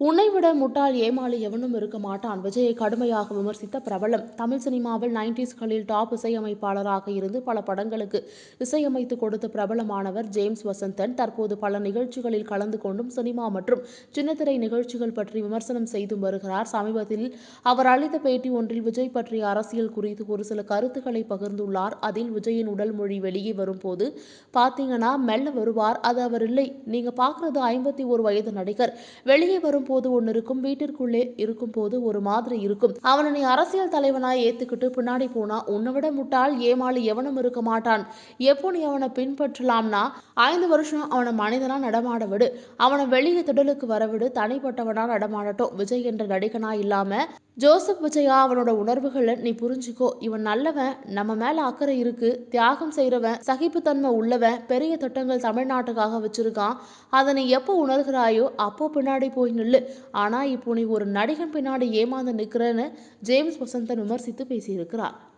உன்னை விட முட்டாள் ஏமாளி எவனும் இருக்க மாட்டான். விஜயை கடுமையாக விமர்சித்த பிரபலம் தமிழ் சினிமாவில் நைன்டிஸ்களில் டாப் இசையமைப்பாளராக இருந்து பல படங்களுக்கு இசையமைத்து கொடுத்த பிரபலமானவர் ஜேம்ஸ் வசந்தன். தற்போது பல நிகழ்ச்சிகளில் கலந்து கொண்டும் சினிமா மற்றும் சின்னத்திரை நிகழ்ச்சிகள் பற்றி விமர்சனம் செய்து வருகிறார். சமீபத்தில் அவர் அளித்த பேட்டி ஒன்றில் விஜய் பற்றிய அரசியல் குறித்து ஒரு சில கருத்துக்களை பகிர்ந்துள்ளார். அதில் விஜயின் உடல் மொழி வெளியே வரும்போது பார்த்தீங்கன்னா மெல்ல வருவார். அது அவர் இல்லை. நீங்க பார்க்கறது ஐம்பத்தி ஒரு வயது நடிகர். வெளியே வரும் போது ஒன்று இருக்கும் வீட்டிற்குள்ளே இருக்கும் போது ஒரு மாதிரி இருக்கும். அவனை நீ அரசியல் தலைவனாய் ஏத்துக்கிட்டு பின்னாடி போனா உன்னை விட முட்டாள் ஏமாளி எவனும் இருக்க மாட்டான். எப்போ நீ அவனை பின்பற்றலாம்னா ஐந்து வருஷம் அவனை மனிதனா நடமாட விடு. அவனை வெளியே திடலுக்கு வரவிடு. தனிப்பட்டவனா நடமாடட்டும். விஜய் என்ற நடிகனா இல்லாம ஜோசப் விஜயா அவனோட உணர்வுகளை நீ புரிஞ்சுக்கோ. இவன் நல்லவன் நம்ம மேல அக்கறை இருக்கு தியாகம் செய்யறவன் சகிப்புத்தன்மை உள்ளவன் பெரிய திட்டங்கள் தமிழ்நாட்டுக்காக வச்சிருக்கான். அதை நீ எப்போ உணர்கிறாயோ அப்போ பின்னாடி போய் நில்லு. ஆனா இப்போ நீ ஒரு நடிகன் பின்னாடி ஏமாந்து நிக்கிறன்னு ஜேம்ஸ் வசந்தன் விமர்சித்து பேசியிருக்கிறார்.